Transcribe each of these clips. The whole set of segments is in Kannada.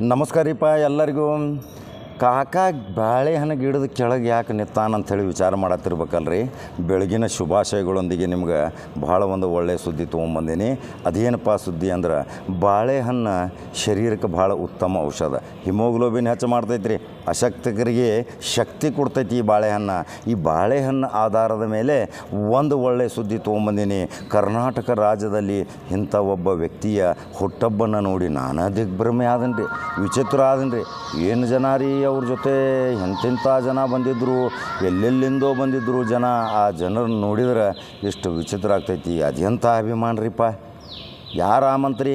ನಮಸ್ಕಾರ ರೀಪ ಎಲ್ಲರಿಗೂ. ಕಾಕ ಬಾಳೆಹಣ್ಣು ಗಿಡದ ಕೆಳಗೆ ಯಾಕೆ ನಿತ್ತಾನ ಹೇಳಿ ವಿಚಾರ ಮಾಡತ್ತಿರ್ಬೇಕಲ್ರಿ? ಬೆಳಗಿನ ಶುಭಾಶಯಗಳೊಂದಿಗೆ ನಿಮ್ಗೆ ಭಾಳ ಒಂದು ಒಳ್ಳೆಯ ಸುದ್ದಿ ತೊಗೊಂಬಂದೀನಿ. ಅದೇನಪ್ಪ ಸುದ್ದಿ ಅಂದ್ರೆ ಬಾಳೆಹಣ್ಣು ಶರೀರಕ್ಕೆ ಭಾಳ ಉತ್ತಮ ಔಷಧ. ಹಿಮೋಗ್ಲೋಬಿನ್ ಹೆಚ್ಚು ಮಾಡ್ತೈತ್ರಿ. ಅಶಕ್ತಿಕರಿಗೆ ಶಕ್ತಿ ಕೊಡ್ತೈತಿ ಈ ಬಾಳೆಹಣ್ಣು ಈ ಬಾಳೆಹಣ್ಣು ಆಧಾರದ ಮೇಲೆ ಒಂದು ಒಳ್ಳೆಯ ಸುದ್ದಿ ತೊಗೊಂಬಂದೀನಿ. ಕರ್ನಾಟಕ ರಾಜ್ಯದಲ್ಲಿ ಇಂಥ ಒಬ್ಬ ವ್ಯಕ್ತಿಯ ಹುಟ್ಟಬ್ಬನ್ನು ನೋಡಿ ನಾನಾ ದಿಗ್ಭ್ರಮೆ ಆದನ್ರಿ. ವಿಚಿತ್ರ ಆದನ್ರಿ. ಏನು ಜನ ರೀ ಅವ್ರ ಜೊತೆ ಎಂತೆಂಥ ಜನ ಬಂದಿದ್ದರು ಎಲ್ಲೆಲ್ಲಿಂದೋ ಬಂದಿದ್ದರು ಜನ. ಆ ಜನರನ್ನು ನೋಡಿದ್ರೆ ಎಷ್ಟು ವಿಚಿತ್ರ ಆಗ್ತೈತಿ. ಅದೆಂಥ ಅಭಿಮಾನ ರೀಪ ಯಾರ ಆ ಮಂತ್ರಿ?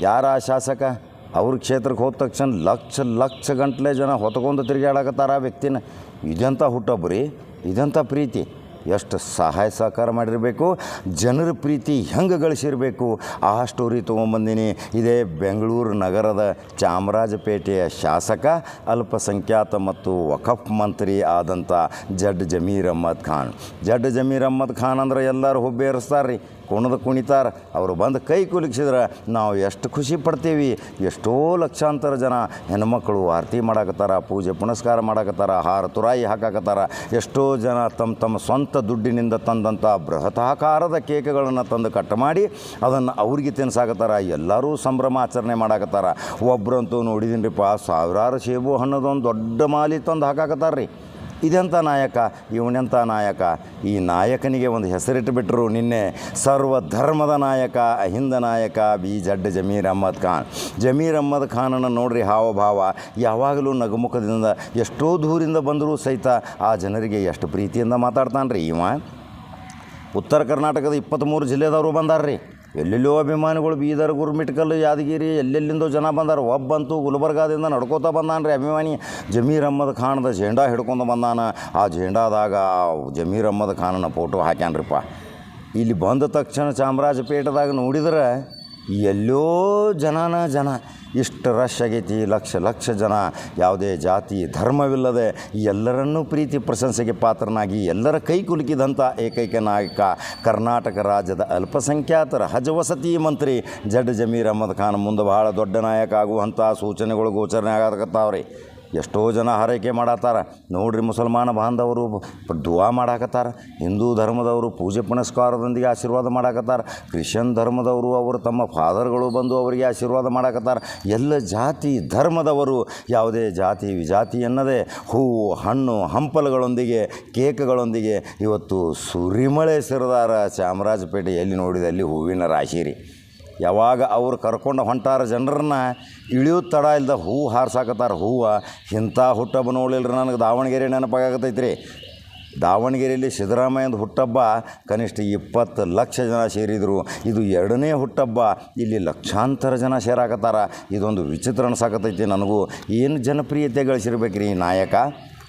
ಯಾರ ಆ ಶಾಸಕ? ಅವ್ರ ಕ್ಷೇತ್ರಕ್ಕೆ ಹೋದ ತಕ್ಷಣ ಲಕ್ಷ ಲಕ್ಷ ಗಂಟ್ಲೆ ಜನ ಹೊತ್ಕೊಂಡು ತಿರುಗಾಡಕತ್ತಾರ ಆ ವ್ಯಕ್ತಿನ. ಇದೆಂಥ ಹುಟ್ಟೊಬ್ಬರಿ? ಇದೆಂಥ ಪ್ರೀತಿ? ಎಷ್ಟು ಸಹಾಯ ಸಹಕಾರ ಮಾಡಿರಬೇಕು, ಜನರ ಪ್ರೀತಿ ಹೆಂಗೆ ಗಳಿಸಿರಬೇಕು, ಆ ಸ್ಟೋರಿ ತೊಗೊಂಬಂದಿನಿ. ಇದೇ ಬೆಂಗಳೂರು ನಗರದ ಚಾಮರಾಜಪೇಟೆಯ ಶಾಸಕ, ಅಲ್ಪಸಂಖ್ಯಾತ ಮತ್ತು ವಕಫ್ ಮಂತ್ರಿ ಆದಂಥ ಜಡ್ ಜಮೀರ್ ಅಹ್ಮದ್ ಖಾನ್. ಜಡ್ ಜಮೀರ್ ಅಹ್ಮದ್ ಖಾನ್ ಅಂದ್ರೆ ಎಲ್ಲರೂ ಹುಬ್ಬೇರಿಸ್ತಾರೆ ರೀ ಕುಣದ ಕುಣಿತಾರೆ. ಅವರು ಬಂದು ಕೈ ಕುಲುಕಿಸಿದ್ರೆ ನಾವು ಎಷ್ಟು ಖುಷಿ ಪಡ್ತೀವಿ. ಎಷ್ಟೋ ಲಕ್ಷಾಂತರ ಜನ ಹೆಣ್ಮಕ್ಳು ಆರತಿ ಮಾಡಾಕತ್ತಾರ, ಪೂಜೆ ಪುನಸ್ಕಾರ ಮಾಡಾಕತ್ತಾರ, ಹಾರ ತುರಾಯಿ ಹಾಕಾಕತ್ತಾರ. ಎಷ್ಟೋ ಜನ ತಮ್ಮ ತಮ್ಮ ಸ್ವಂತ ದುಡ್ಡಿನಿಂದ ತಂದಂಥ ಬೃಹತಾಕಾರದ ಕೇಕ್ಗಳನ್ನು ತಂದು ಕಟ್ ಮಾಡಿ ಅದನ್ನು ಅವ್ರಿಗೆ ತಿನ್ಸಾಕತ್ತಾರ. ಎಲ್ಲರೂ ಸಂಭ್ರಮ ಆಚರಣೆ ಮಾಡಾಕತ್ತಾರ. ಒಬ್ಬರಂತೂ ನೋಡಿದೀನಿರಿಪ್ಪ, ಸಾವಿರಾರು ಸೇಬು ಹಣ್ಣದೊಂದು ದೊಡ್ಡ ಮಾಲಿ ತಂದು ಹಾಕಾಕತ್ತಾರ ರೀ ಇದೆಂಥ ನಾಯಕ? ಇವನೆಂಥ ನಾಯಕ? ಈ ನಾಯಕನಿಗೆ ಒಂದು ಹೆಸರಿಟ್ಟು ಬಿಟ್ಟರು ನಿನ್ನೆ ಸರ್ವ ಧರ್ಮದ ನಾಯಕ, ಅಹಿಂದ ನಾಯಕ ಬಿ ಜಡ್ ಜಮೀರ್ ಅಹ್ಮದ್ ಖಾನ್. ಜಮೀರ್ ಅಹ್ಮದ್ ಖಾನನ್ನು ನೋಡ್ರಿ ಹಾವಭಾವ. ಯಾವಾಗಲೂ ನಗುಮುಖದಿಂದ ಎಷ್ಟೋ ದೂರಿಂದ ಬಂದರೂ ಸಹಿತ ಆ ಜನರಿಗೆ ಎಷ್ಟು ಪ್ರೀತಿಯಿಂದ ಮಾತಾಡ್ತಾನೆ ರೀ ಇವ? ಉತ್ತರ ಕರ್ನಾಟಕದ ಇಪ್ಪತ್ತ್ಮೂರು ಜಿಲ್ಲೆದವರು ಬಂದಾರ ರೀ ಎಲ್ಲೆಲ್ಲೋ ಅಭಿಮಾನಿಗಳು ಬೀದರ್ ಗುರುಮಿಟ್ಕಲ್ ಯಾದಗಿರಿ, ಎಲ್ಲೆಲ್ಲಿಂದೋ ಜನ ಬಂದಾರ. ಒಬ್ಬಂತೂ ಗುಲ್ಬರ್ಗಾದಿಂದ ನಡ್ಕೋತಾ ಬಂದಾನ ರೀ ಅಭಿಮಾನಿ. ಜಮೀರ್ ಅಹ್ಮದ್ ಖಾನದ ಜೆಂಡಾ ಹಿಡ್ಕೊಂಡು ಬಂದಾನ. ಆ ಜೆಂಡಾದಾಗ ಜಮೀರ್ ಅಹ್ಮದ್ ಖಾನನ ಫೋಟೋ ಹಾಕ್ಯಾನ್ರಿಪ್ಪ. ಇಲ್ಲಿ ಬಂದ ತಕ್ಷಣ ಚಾಮರಾಜಪೇಟೆದಾಗ ನೋಡಿದ್ರೆ ಎಲ್ಲೋ ಜನನ ಜನ, ಇಷ್ಟು ರಶ್ ಆಗೈತಿ, ಲಕ್ಷ ಲಕ್ಷ ಜನ, ಯಾವುದೇ ಜಾತಿ, ಧರ್ಮವಿಲ್ಲದೆ ಎಲ್ಲರನ್ನೂ ಪ್ರೀತಿ ಪ್ರಶಂಸೆಗೆ ಪಾತ್ರನಾಗಿ, ಎಲ್ಲರ ಕೈ ಕುಲುಕಿದಂಥ ಏಕೈಕ ನಾಯಕ, ಕರ್ನಾಟಕ ರಾಜ್ಯದ ಅಲ್ಪಸಂಖ್ಯಾತರ ಹಜವಸತಿ ಮಂತ್ರಿ ಜಡ್ ಜಮೀರ್ ಅಹಮದ್ ಖಾನ್ ಮುಂದೆ ಬಹಳ ದೊಡ್ಡ ನಾಯಕ ಆಗುವಂಥ ಸೂಚನೆಗಳು ಗೋಚರಣೆ ಆಗಕತ್ತಾವ್ರಿ ಎಷ್ಟೋ ಜನ ಹಾರೈಕೆ ಮಾಡತ್ತಾರ. ನೋಡ್ರಿ ಮುಸಲ್ಮಾನ ಬಾಂಧವರು ದುವಾ ಮಾಡಾಕತ್ತಾರ. ಹಿಂದೂ ಧರ್ಮದವರು ಪೂಜೆ ಪುನಸ್ಕಾರದೊಂದಿಗೆ ಆಶೀರ್ವಾದ ಮಾಡಾಕತ್ತಾರ. ಕ್ರಿಶ್ಚಿಯನ್ ಧರ್ಮದವರು ಅವರು ತಮ್ಮ ಫಾದರ್ಗಳು ಬಂದು ಅವರಿಗೆ ಆಶೀರ್ವಾದ ಮಾಡಾಕತ್ತಾರ. ಎಲ್ಲ ಜಾತಿ ಧರ್ಮದವರು ಯಾವುದೇ ಜಾತಿ ವಿಜಾತಿ ಎನ್ನದೇ ಹೂವು, ಹಣ್ಣು, ಹಂಪಲುಗಳೊಂದಿಗೆ, ಕೇಕ್ಗಳೊಂದಿಗೆ ಇವತ್ತು ಸುರಿಮಳೆ ಸಿರದಾರ ಚಾಮರಾಜಪೇಟೆ ಎಲ್ಲಿ ನೋಡಿದಲ್ಲಿ ಹೂವಿನ ರಾಶಿ ರೀ. ಯಾವಾಗ ಅವ್ರು ಕರ್ಕೊಂಡು ಹೊಂಟಾರ ಜನರನ್ನ ಇಳಿಯೋ ತಡ ಇಲ್ದ ಹೂ ಹಾರ್ಸಾಕತ್ತಾರ ಹೂವು. ಇಂಥ ಹುಟ್ಟಬ್ಬ ನೋಡಿಲ್ರಿ ನನಗೆ. ದಾವಣಗೆರೆ ನೆನಪಾಗತೈತ್ರಿ ದಾವಣಗೆರೆಯಲ್ಲಿ ಸಿದ್ದರಾಮಯ್ಯಂದು ಹುಟ್ಟಬ್ಬ ಕನಿಷ್ಠ ಇಪ್ಪತ್ತು ಲಕ್ಷ ಜನ ಸೇರಿದರು. ಇದು ಎರಡನೇ ಹುಟ್ಟಬ್ಬ. ಇಲ್ಲಿ ಲಕ್ಷಾಂತರ ಜನ ಸೇರಾಕತ್ತಾರ. ಇದೊಂದು ವಿಚಿತ್ರ ಅನ್ಸಾಕತೈತಿ ನನಗೂ. ಏನು ಜನಪ್ರಿಯತೆ ಗಳಿಸಿರ್ಬೇಕ್ರಿ ನಾಯಕ?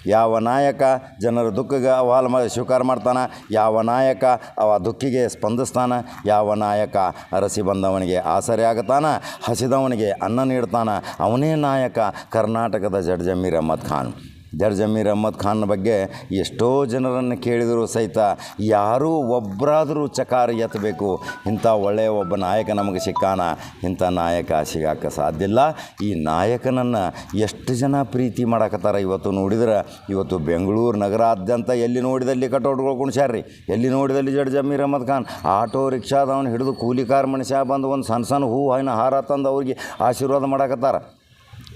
ಯಾವ ನಾಯಕ ಜನರ ದುಃಖಗೆ ಅಹವಾಲು ಸ್ವೀಕಾರ ಮಾಡ್ತಾನೆ? ಯಾವ ನಾಯಕ ಅವ ದುಃಖಿಗೆ ಸ್ಪಂದಿಸ್ತಾನ? ಯಾವ ನಾಯಕ ಅರಸಿ ಬಂದವನಿಗೆ ಆಸರೆ ಆಗ್ತಾನೆ? ಹಸಿದವನಿಗೆ ಅನ್ನ ನೀಡ್ತಾನೆ? ಅವನೇ ನಾಯಕ ಕರ್ನಾಟಕದ ಜಡ್ಜಮೀರ್ ಅಹ್ಮದ್ ಖಾನ್. ಜಡ್ ಜಮೀರ್ ಅಹ್ಮದ್ ಖಾನ್ ಬಗ್ಗೆ ಎಷ್ಟೋ ಜನರನ್ನು ಕೇಳಿದರೂ ಸಹಿತ ಯಾರೂ ಒಬ್ಬರಾದರೂ ಚಕಾರ ಎತ್ತಬೇಕು. ಇಂಥ ಒಳ್ಳೆಯ ಒಬ್ಬ ನಾಯಕ ನಮಗೆ ಸಿಕ್ಕಾನ. ಇಂಥ ನಾಯಕ ಸಿಗಾಕ ಸಾಧ್ಯ ಇಲ್ಲ. ಈ ನಾಯಕನನ್ನು ಎಷ್ಟು ಜನ ಪ್ರೀತಿ ಮಾಡಕತ್ತಾರ ಇವತ್ತು ನೋಡಿದ್ರೆ? ಇವತ್ತು ಬೆಂಗಳೂರು ನಗರಾದ್ಯಂತ ಎಲ್ಲಿ ನೋಡಿದಲ್ಲಿ ಕಟೌಟ್ಗಳು ಕುಣಿಸ್ಯಾರ್ರಿ ಎಲ್ಲಿ ನೋಡಿದಲ್ಲಿ ಜಡ್ ಜಮೀರ್ ಅಹ್ಮದ್ ಖಾನ್? ಆಟೋ ರಿಕ್ಷಾದವನು ಹಿಡಿದು ಕೂಲಿ ಕಾರ್ ಮನುಷ್ಯ ಬಂದು ಒಂದು ಸಣ್ಣ ಸಣ್ಣ ಹೂವು ಹಣ್ಣ ಹಾರ ತಂದು ಅವ್ರಿಗೆ ಆಶೀರ್ವಾದ ಮಾಡಕತ್ತಾರ.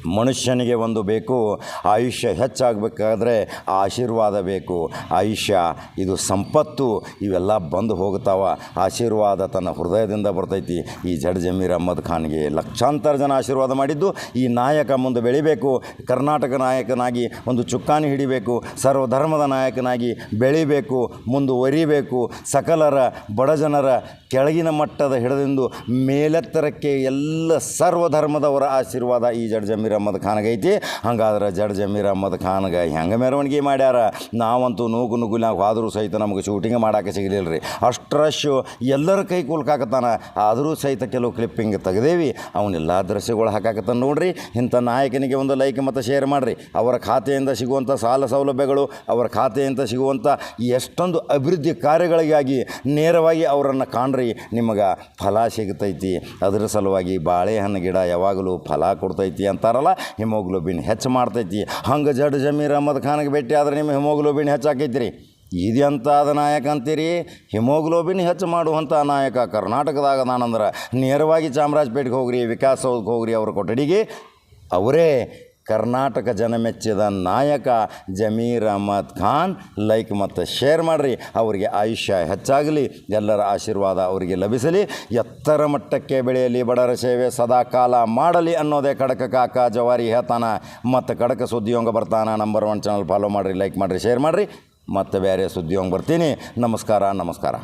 ಮನುಷ್ಯನಿಗೆ ಒಂದು ಬೇಕು, ಆಯುಷ್ಯ ಹೆಚ್ಚಾಗಬೇಕಾದ್ರೆ ಆಶೀರ್ವಾದ ಬೇಕು. ಆಯುಷ್ಯ, ಇದು ಸಂಪತ್ತು, ಇವೆಲ್ಲ ಬಂದು ಹೋಗ್ತಾವ ಆಶೀರ್ವಾದ ತನ್ನ ಹೃದಯದಿಂದ ಬರ್ತೈತಿ. ಈ ಜಡ್ ಜಮೀರ್ ಅಹ್ಮದ್ ಖಾನ್ಗೆ ಲಕ್ಷಾಂತರ ಜನ ಆಶೀರ್ವಾದ ಮಾಡಿದ್ದು. ಈ ನಾಯಕ ಮುಂದೆ ಬೆಳಿಬೇಕು, ಕರ್ನಾಟಕ ನಾಯಕನಾಗಿ ಒಂದು ಚುಕ್ಕಾಣಿ ಹಿಡಿಬೇಕು, ಸರ್ವಧರ್ಮದ ನಾಯಕನಾಗಿ ಬೆಳಿಬೇಕು, ಮುಂದುವರಿಬೇಕು. ಸಕಲರ ಬಡಜನರ ಕೆಳಗಿನ ಮಟ್ಟದ ಹಿಡಿದಿಂದು ಮೇಲೆತ್ತರಕ್ಕೆ ಎಲ್ಲ ಸರ್ವಧರ್ಮದವರ ಆಶೀರ್ವಾದ ಈ ಜಡ್ ಅಹ್ಮದ್ ಖಾನ್ಗೆ ಐತಿ. ಹಂಗಾದ್ರೆ ಜಡ್ ಜಮೀರ್ ಖಾನ್ ಖಾನ್ಗೆ ಹೆಂಗೆ ಮೆರವಣಿಗೆ ಮಾಡ್ಯಾರ? ನಾವಂತೂ ನೂಕು ನುಗ್ಗುಲಾಗ ಹೋದರೂ ಸಹಿತ ನಮಗೆ ಶೂಟಿಂಗ್ ಮಾಡೋಕ್ಕೆ ಸಿಗಲಿಲ್ಲ ರೀ ಅಷ್ಟು ರಶ್ ಎಲ್ಲರ ಕೈ ಕುಲ್ಕಾಕತ್ತಾನ. ಆದರೂ ಸಹಿತ ಕೆಲವು ಕ್ಲಿಪ್ಪಿಂಗ್ ತೆಗೆದೇವಿ. ಅವನ್ನೆಲ್ಲ ದೃಶ್ಯಗಳು ಹಾಕಾಕತ್ತಾನ ನೋಡ್ರಿ. ಇಂಥ ನಾಯಕನಿಗೆ ಒಂದು ಲೈಕ್ ಮತ್ತು ಶೇರ್ ಮಾಡಿರಿ. ಅವರ ಖಾತೆಯಿಂದ ಸಿಗುವಂಥ ಸಾಲ ಸೌಲಭ್ಯಗಳು, ಅವರ ಖಾತೆಯಿಂದ ಸಿಗುವಂಥ ಎಷ್ಟೊಂದು ಅಭಿವೃದ್ಧಿ ಕಾರ್ಯಗಳಿಗಾಗಿ ನೇರವಾಗಿ ಅವರನ್ನು ಕಾಣ್ರಿ. ನಿಮಗೆ ಫಲ ಸಿಗ್ತೈತಿ. ಅದರ ಸಲುವಾಗಿ ಬಾಳೆಹಣ್ಣು ಗಿಡ ಯಾವಾಗಲೂ ಫಲ ಕೊಡ್ತೈತಿ ಅಂತಾರಲ್ಲ ಹಿಮೋಗ್ಲೋಬಿನ್ ಹೆಚ್ಚು ಮಾಡ್ತೈತಿ. ಹಂಗೆ ಜಡ್ ಜಮೀರ್ ಅಹಮದ್ ಖಾನ್ಗೆ ಭೇಟಿ ಆದ್ರೆ ನಿಮ್ಮ ಹಿಮೋಗ್ಲೋಬಿನ್ ಹೆಚ್ಚಾಕೈತಿ ರೀ ಇದೆಂತಾದ ನಾಯಕ ಅಂತೀರಿ? ಹಿಮೋಗ್ಲೋಬಿನ್ ಹೆಚ್ಚು ಮಾಡುವಂಥ ನಾಯಕ ಕರ್ನಾಟಕದಾಗ ನಾನಂದ್ರೆ. ನೇರವಾಗಿ ಚಾಮರಾಜಪೇಟೆಗೆ ಹೋಗ್ರಿ ವಿಕಾಸ್ ಸೌಧಕ್ಕೆ ಹೋಗ್ರಿ, ಅವ್ರ ಕೊಠಡಿಗೆ ಅವರೇ ಕರ್ನಾಟಕ ಜನ ಮೆಚ್ಚಿದ ನಾಯಕ ಜಮೀರ್ ಅಹಮದ್ ಖಾನ್. ಲೈಕ್ ಮತ್ತು ಶೇರ್ ಮಾಡಿರಿ. ಅವರಿಗೆ ಆಯುಷ್ಯ ಹೆಚ್ಚಾಗಲಿ, ಎಲ್ಲರ ಆಶೀರ್ವಾದ ಅವರಿಗೆ ಲಭಿಸಲಿ. ಎತ್ತರ ಮಟ್ಟಕ್ಕೆ ಬೆಳೆಯಲಿ ಬಡರ ಸೇವೆ, ಸದಾ ಕಾಲ ಮಾಡಲಿ ಅನ್ನೋದೇ ಕಡಕ ಕಾಕ ಜವಾರಿ ಹೇತಾನ ಮತ್ತು ಕಡಕ ಸುದ್ದಿಯೊಂಗ ಬರ್ತಾನ. ನಂಬರ್ ಒನ್ ಚಾನಲ್ ಫಾಲೋ ಮಾಡಿರಿ ಲೈಕ್ ಮಾಡಿರಿ ಶೇರ್ ಮಾಡಿರಿ. ಮತ್ತು ಬೇರೆ ಸುದ್ದಿಯೊಂಗ ಬರ್ತೀನಿ. ನಮಸ್ಕಾರ ನಮಸ್ಕಾರ.